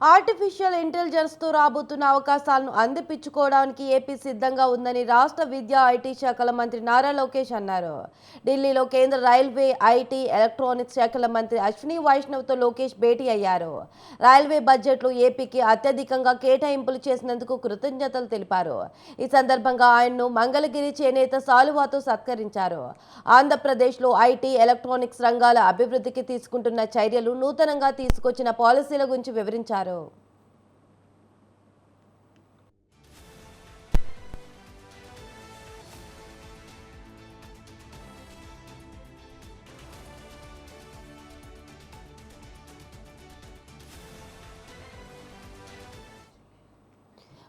Artificial ఇంటెలిజెన్స్తో రాబోతున్న అవకాశాలను అందిపించుకోవడానికి AP సిద్ధంగా ఉందని రాష్ట్ర విద్యా ఐటీ శాఖల మంత్రి నారా లోకేష్ అన్నారు. ఢిల్లీలో కేంద్ర రైల్వే ఐటీ ఎలక్ట్రానిక్స్ శాఖల మంత్రి అశ్విని వైష్ణవ్తో లోకేష్ భేటీ అయ్యారు. రైల్వే బడ్జెట్లో ఏపీకి అత్యధికంగా కేటాయింపులు చేసినందుకు కృతజ్ఞతలు తెలిపారు. ఈ సందర్భంగా ఆయన్ను మంగళగిరి చేనేత సాలువాతో సత్కరించారు. ఆంధ్రప్రదేశ్లో ఐటీ ఎలక్ట్రానిక్స్ రంగాల అభివృద్ధికి తీసుకుంటున్న చర్యలు నూతనంగా తీసుకొచ్చిన పాలసీల గురించి వివరించారు. claro,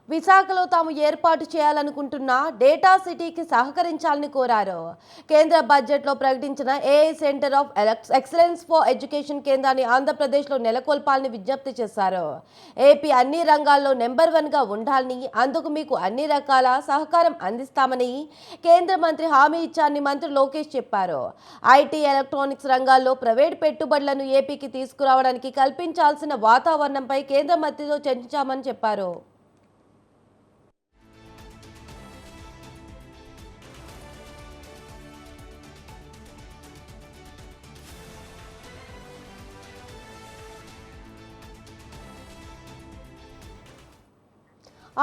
విశాఖలో తాము ఏర్పాటు చేయాలనుకుంటున్న డేటా సిటీకి సహకరించాలని కోరారు. కేంద్ర బడ్జెట్లో ప్రకటించిన ఏఐ సెంటర్ ఆఫ్ ఎలక్- ఎక్సలెన్స్ ఫర్ ఎడ్యుకేషన్ కేంద్రాన్ని ఆంధ్రప్రదేశ్లో నెలకొల్పాలని విజ్ఞప్తి చేశారు. ఏపీ అన్ని రంగాల్లో నెంబర్ వన్గా ఉండాలని అందుకు మీకు అన్ని రకాల సహకారం అందిస్తామని కేంద్ర మంత్రి హామీ ఇచ్చారని మంత్రి లోకేష్ చెప్పారు. ఐటీ ఎలక్ట్రానిక్స్ రంగాల్లో ప్రైవేట్ పెట్టుబడులను ఏపీకి తీసుకురావడానికి కల్పించాల్సిన వాతావరణంపై కేంద్ర మంత్రితో చర్చించామని చెప్పారు.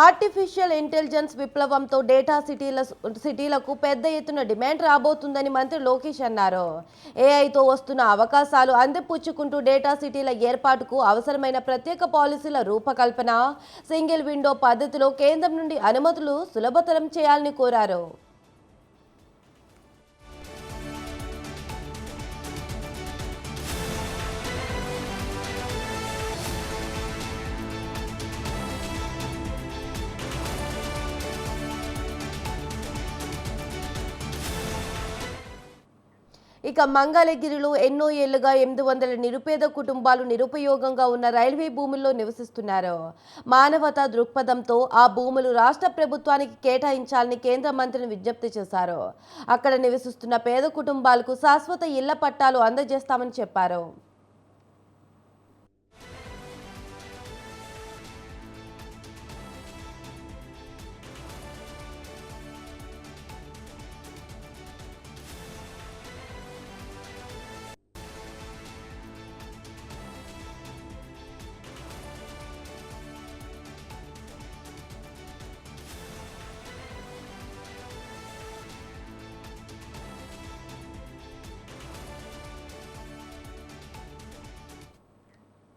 ఆర్టిఫిషియల్ ఇంటెలిజెన్స్ విప్లవంతో డేటా సిటీల సిటీలకు పెద్ద ఎత్తున డిమాండ్ రాబోతుందని మంత్రి లోకేష్ అన్నారు. ఏఐతో వస్తున్న అవకాశాలు అందిపుచ్చుకుంటూ డేటా సిటీల ఏర్పాటుకు అవసరమైన ప్రత్యేక పాలసీల రూపకల్పన సింగిల్ విండో పద్ధతిలో కేంద్రం నుండి అనుమతులు సులభతరం చేయాలని కోరారు. ఇక మంగళగిరిలో ఎన్నో ఏళ్ళుగా ఎనిమిది వందల నిరుపేద కుటుంబాలు నిరుపయోగంగా ఉన్న రైల్వే భూముల్లో నివసిస్తున్నారు. మానవతా దృక్పథంతో ఆ భూములు రాష్ట్ర ప్రభుత్వానికి కేటాయించాలని కేంద్ర మంత్రిని విజ్ఞప్తి చేశారు. అక్కడ నివసిస్తున్న పేద కుటుంబాలకు శాశ్వత ఇళ్ళ పట్టాలు అందజేస్తామని చెప్పారు.